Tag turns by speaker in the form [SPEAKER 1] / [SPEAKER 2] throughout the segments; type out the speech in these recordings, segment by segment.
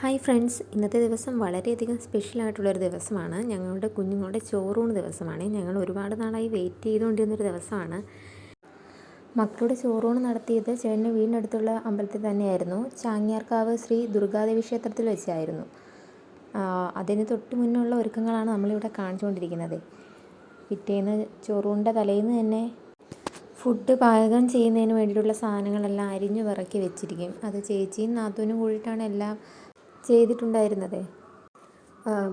[SPEAKER 1] Hi friends. ഇന്നത്തെ ദിവസം വളരെയധികം സ്പെഷ്യൽ ആയിട്ടുള്ളൊരു ദിവസമാണ്. ഞങ്ങളുടെ കുഞ്ഞുങ്ങളുടെ ചോറൂണ് ദിവസമാണ്. ഞങ്ങൾ ഒരുപാട് നാളായി വെയിറ്റ് ചെയ്തുകൊണ്ടിരുന്നൊരു ദിവസമാണ്. മക്കളുടെ ചോറൂണ് നടത്തിയത് ചേട്ടന്റെ വീടിനടുത്തുള്ള അമ്പലത്തിൽ തന്നെയായിരുന്നു. ചാങ്ങിയാർക്കാവ് ശ്രീ ദുർഗാദേവി ക്ഷേത്രത്തിൽ വെച്ചായിരുന്നു. അതിന് തൊട്ട് മുന്നുള്ള ഒരുക്കങ്ങളാണ് നമ്മളിവിടെ കാണിച്ചുകൊണ്ടിരിക്കുന്നത്. പിറ്റേന്ന് ചോറൂണിന്റെ തലേന്ന് തന്നെ ഫുഡ് പാചകം ചെയ്യുന്നതിന് വേണ്ടിയിട്ടുള്ള സാധനങ്ങളെല്ലാം അരിഞ്ഞു വിറക്കി വെച്ചിരിക്കും. അത് ചേച്ചിയും നാത്തൂനും കൂടിയിട്ടാണ് എല്ലാം ചെയ്തിട്ടുണ്ടായിരുന്നത്.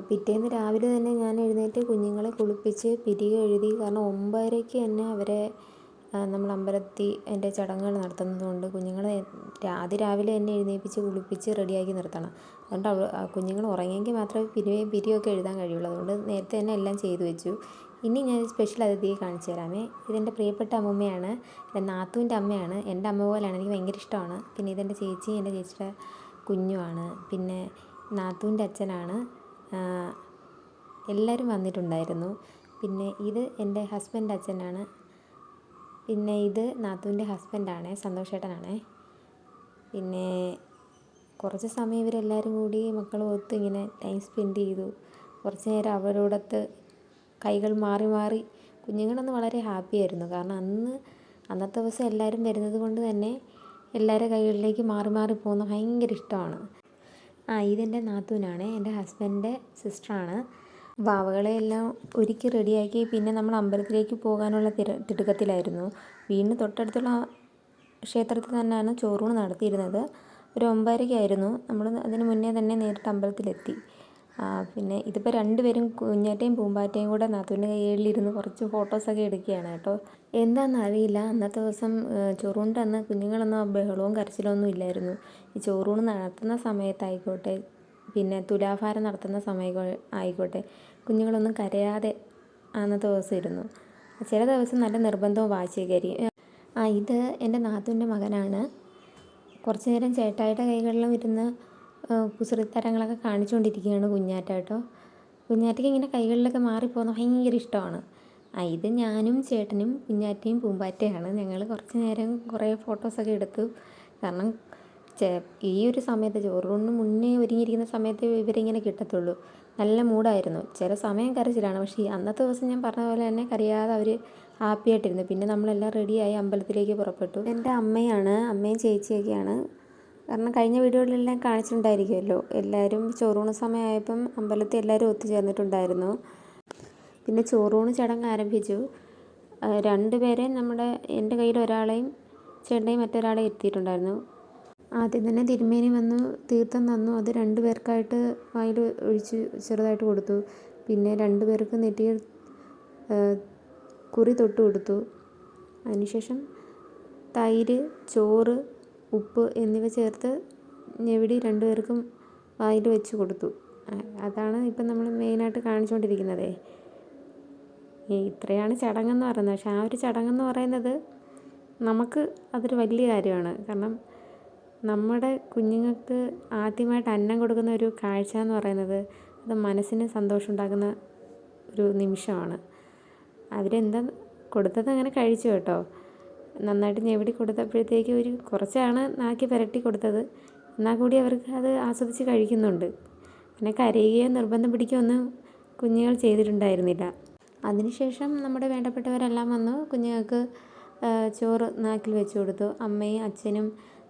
[SPEAKER 1] പിറ്റേന്ന് രാവിലെ തന്നെ ഞാൻ എഴുന്നേറ്റ് കുഞ്ഞുങ്ങളെ കുളിപ്പിച്ച് പിരിക എഴുതി. കാരണം ഒമ്പതരയ്ക്ക് തന്നെ അവരെ നമ്മൾ അമ്പലത്തിൽ എന്റെ ചടങ്ങുകൾ നടത്തുന്നതുകൊണ്ട് കുഞ്ഞുങ്ങളെ അതിരാവിലെ തന്നെ എഴുന്നേൽപ്പിച്ച് കുളിപ്പിച്ച് റെഡിയാക്കി നിർത്തണം. അതുകൊണ്ട് അവൾ കുഞ്ഞുങ്ങൾ ഉറങ്ങിയെങ്കിൽ മാത്രമേ പിരിവേ പിരിയൊക്കെ എഴുതാൻ കഴിയുള്ളൂ. അതുകൊണ്ട് നേരത്തെ തന്നെ എല്ലാം ചെയ്തു വെച്ചു. ഇനി ഞാൻ സ്പെഷ്യൽ അതിഥിയെ കാണിച്ചു തരാമേ. ഇതെന്റെ പ്രിയപ്പെട്ട അമ്മൂമ്മയാണ്. എന്റെ നാത്തൂന്റെ അമ്മയാണ്. എന്റെ അമ്മ പോലെയാണ്. എനിക്ക് ഭയങ്കര ഇഷ്ടമാണ്. പിന്നെ ഇതെന്റെ ചേച്ചി എന്റെ ചേച്ചിയുടെ കുഞ്ഞുമാണ് പിന്നെ നാത്തൂന്റെ അച്ഛനാണ്. എല്ലാവരും വന്നിട്ടുണ്ടായിരുന്നു. പിന്നെ ഇത് എന്റെ ഹസ്ബൻഡ് അച്ഛനാണ്. പിന്നെ ഇത് നാത്തൂന്റെ ഹസ്ബൻഡാണ് സന്തോഷേട്ടനാണ്. പിന്നെ കുറച്ച് സമയം ഇവരെല്ലാവരും കൂടി മക്കളും ഒത്ത് ഇങ്ങനെ ടൈം സ്പെൻഡ് ചെയ്തു. കുറച്ച് നേരം അവരോടൊത്ത് കൈകൾ മാറി മാറി കുഞ്ഞുങ്ങളന്ന് വളരെ ഹാപ്പി ആയിരുന്നു. കാരണം അന്ന് അന്നത്തെ ദിവസം എല്ലാവരും വരുന്നത് കൊണ്ട് തന്നെ എല്ലാവരുടെ കൈകളിലേക്ക് മാറി മാറി പോകുന്ന ഭയങ്കര ഇഷ്ടമാണ്. ആ ഇതെന്റെ നാത്തൂനാണ്. എന്റെ ഹസ്ബൻഡിന്റെ സിസ്റ്ററാണ്. വാവകളെ എല്ലാം ഒരുക്കി റെഡിയാക്കി പിന്നെ നമ്മൾ അമ്പലത്തിലേക്ക് പോകാനുള്ള തിര തിടുക്കത്തിലായിരുന്നു. വീടിന് തൊട്ടടുത്തുള്ള ക്ഷേത്രത്തിൽ തന്നെയാണ് ചോറൂണ് നടത്തിയിരുന്നത്. ഒരു ഒമ്പതരയ്ക്കായിരുന്നു. നമ്മൾ അതിന് മുന്നേ തന്നെ നേരിട്ട് അമ്പലത്തിലെത്തി. പിന്നെ ഇതിപ്പോൾ രണ്ടുപേരും കുഞ്ഞാറ്റയും പൂമ്പാറ്റയും കൂടെ നാത്തൂന്റെ കയ്യിലിരുന്ന് കുറച്ച് ഫോട്ടോസൊക്കെ എടുക്കുകയാണ് കേട്ടോ. എന്താണെന്ന് അറിയില്ല. അന്നത്തെ ദിവസം ചോറൂണിന്റെ അന്ന് കുഞ്ഞുങ്ങളൊന്നും ബഹളവും കരച്ചിലൊന്നും ഇല്ലായിരുന്നു. ഈ ചോറൂണ് നടത്തുന്ന സമയത്തായിക്കോട്ടെ പിന്നെ തുലാഭാരം നടത്തുന്ന സമയം ആയിക്കോട്ടെ കുഞ്ഞുങ്ങളൊന്നും കരയാതെ അന്നത്തെ ദിവസം ഇരുന്നു. ചില ദിവസം നല്ല നിർബന്ധവും വാശിയൊക്കെ ആ ഇത് എന്റെ നാത്തൂന്റെ മകനാണ്. കുറച്ച് നേരം ചേട്ടായിയുടെ കൈകളിലും ഇരുന്ന് കുസൃത്തരങ്ങളൊക്കെ കാണിച്ചുകൊണ്ടിരിക്കുകയാണ് കുഞ്ഞാറ്റ കേട്ടോ. കുഞ്ഞാറ്റയ്ക്ക് ഇങ്ങനെ കൈകളിലൊക്കെ മാറിപ്പോകുന്ന ഭയങ്കര ഇഷ്ടമാണ്. ആ ഇത് ഞാനും ചേട്ടനും കുഞ്ഞാറ്റയും പൂമ്പാറ്റയാണ്. ഞങ്ങൾ കുറച്ച് നേരം കുറേ ഫോട്ടോസൊക്കെ എടുത്തു. കാരണം ഈ ഒരു സമയത്ത് ചോറൂണിന് മുന്നേ ഒരുങ്ങിയിരിക്കുന്ന സമയത്ത് ഇവരിങ്ങനെ കിട്ടത്തുള്ളൂ. നല്ല മൂടായിരുന്നു ചില സമയം കരച്ചിലാണ്. പക്ഷേ അന്നത്തെ ദിവസം ഞാൻ പറഞ്ഞ പോലെ തന്നെ കരയാതെ അവർ ഹാപ്പി ആയിട്ടിരുന്നു പിന്നെ നമ്മളെല്ലാം റെഡിയായി അമ്പലത്തിലേക്ക് പുറപ്പെട്ടു. എന്റെ അമ്മയാണ് അമ്മയും ചേച്ചിയൊക്കെയാണ്. കാരണം കഴിഞ്ഞ വീഡിയോകളിലെല്ലാം കാണിച്ചിട്ടുണ്ടായിരിക്കുമല്ലോ. എല്ലാവരും ചോറൂണ് സമയമായപ്പം അമ്പലത്തിൽ എല്ലാവരും ഒത്തുചേർന്നിട്ടുണ്ടായിരുന്നു. പിന്നെ ചോറൂണ് ചടങ്ങ് ആരംഭിച്ചു. രണ്ടുപേരെ നമ്മുടെ എന്റെ കയ്യിൽ ഒരാളെയും ചേട്ടനെയും മറ്റൊരാളെയും എത്തിയിട്ടുണ്ടായിരുന്നു. ആദ്യം തന്നെ തിരുമേനി വന്നു തീർത്ഥം തന്നു. അത് രണ്ടു പേർക്കായിട്ട് വായിൽ ഒഴിച്ച് ചെറുതായിട്ട് കൊടുത്തു. പിന്നെ രണ്ടു പേർക്ക് നെറ്റിയിൽ കുറി തൊട്ട് കൊടുത്തു. അതിനുശേഷം തൈര് ചോറ് ഉപ്പ് എന്നിവ ചേർത്ത് ഞെവിടി രണ്ടുപേർക്കും വായിൽ വെച്ച് കൊടുത്തു. അതാണ് ഇപ്പം നമ്മൾ മെയിനായിട്ട് കാണിച്ചുകൊണ്ടിരിക്കുന്നത്. ഇത്രയാണ് ചടങ്ങെന്ന് പറയുന്നത്. പക്ഷെ ആ ഒരു ചടങ്ങെന്ന് പറയുന്നത് നമുക്ക് അതൊരു വലിയ കാര്യമാണ്. കാരണം നമ്മുടെ കുഞ്ഞുങ്ങൾക്ക് ആദ്യമായിട്ട് അന്നം കൊടുക്കുന്ന ഒരു കാഴ്ച എന്ന് പറയുന്നത് അത് മനസ്സിന് സന്തോഷം ഉണ്ടാക്കുന്ന ഒരു നിമിഷമാണ്. അവരെന്താ കൊടുത്തത് അങ്ങനെ കഴിച്ചു കേട്ടോ. നന്നായിട്ട് ഞെവിടി കൊടുത്തപ്പോഴത്തേക്ക് ഒരു കുറച്ചാണ് നാക്കി പുരട്ടി കൊടുത്തത്. എന്നാൽ കൂടി അവർക്ക് അത് ആസ്വദിച്ച് കഴിക്കുന്നുണ്ട്. പിന്നെ കരയുകയോ നിർബന്ധം പിടിക്കുകയോ ഒന്നും കുഞ്ഞുങ്ങൾ ചെയ്തിട്ടുണ്ടായിരുന്നില്ല. അതിനുശേഷം നമ്മുടെ വേണ്ടപ്പെട്ടവരെല്ലാം വന്നു. കുഞ്ഞുങ്ങൾക്ക് ചോറ് നാക്കിൽ വെച്ച് കൊടുത്തു. അമ്മയും അച്ഛനും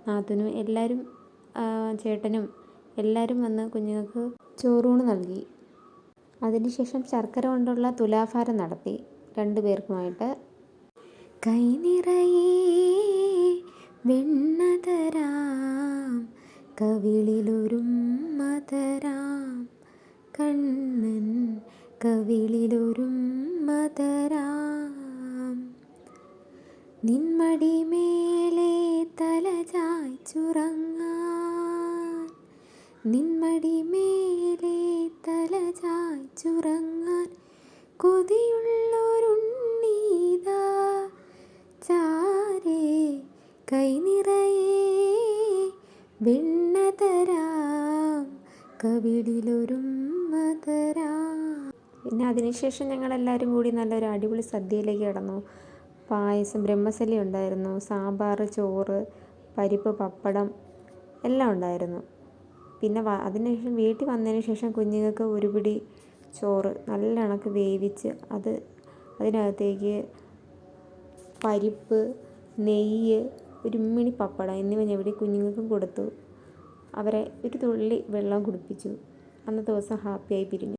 [SPEAKER 1] നാത്തനും എല്ലാവരും ചേട്ടനും എല്ലാവരും വന്ന് കുഞ്ഞുങ്ങൾക്ക് ചോറൂണ് നൽകി. അതിനുശേഷം ശർക്കര കൊണ്ടുള്ള തുലാഭാരം നടത്തി. രണ്ടു പേർക്കുമായിട്ട് കൈ നിറയെ വെണ്ണതരാം കവിളിലൊരും മതരാം. കണ്ണൻ കവിളിലൊരും മതരാം. നിന്മടി മേലെ തല ചായ്ച്ചുറങ്ങാൻ നിന്മടി മേലെ തല ചായ്ച്ചുറങ്ങാൻ കൊതിയുള്ളൊരുണ്ണീതാ കൈ നിറയെ വെണ്ണ തരാം കവിളിലൊരും മതരാം. പിന്നെ അതിനുശേഷം ഞങ്ങളെല്ലാവരും കൂടി നല്ലൊരു അടിപൊളി സദ്യയിലേക്ക് കിടന്നു. പായസം ബ്രഹ്മസലി ഉണ്ടായിരുന്നു സാമ്പാർ ചോറ് പരിപ്പ് പപ്പടം എല്ലാം ഉണ്ടായിരുന്നു. പിന്നെ അതിനുശേഷം വീട്ടിൽ വന്നതിന് ശേഷം കുഞ്ഞുങ്ങൾക്ക് ഒരു പിടി ചോറ് നല്ല കണക്ക് വേവിച്ച് അത് അതിനകത്തേക്ക് പരിപ്പ് നെയ്യ് ഒരു മിണി പപ്പടം എന്നിവ ഞെവിടി കുഞ്ഞുങ്ങൾക്കും കൊടുത്തു. അവരെ ഒരു തുള്ളി വെള്ളം കുടിപ്പിച്ചു. അന്നത്തെ ദിവസം ഹാപ്പിയായി പിരിഞ്ഞു.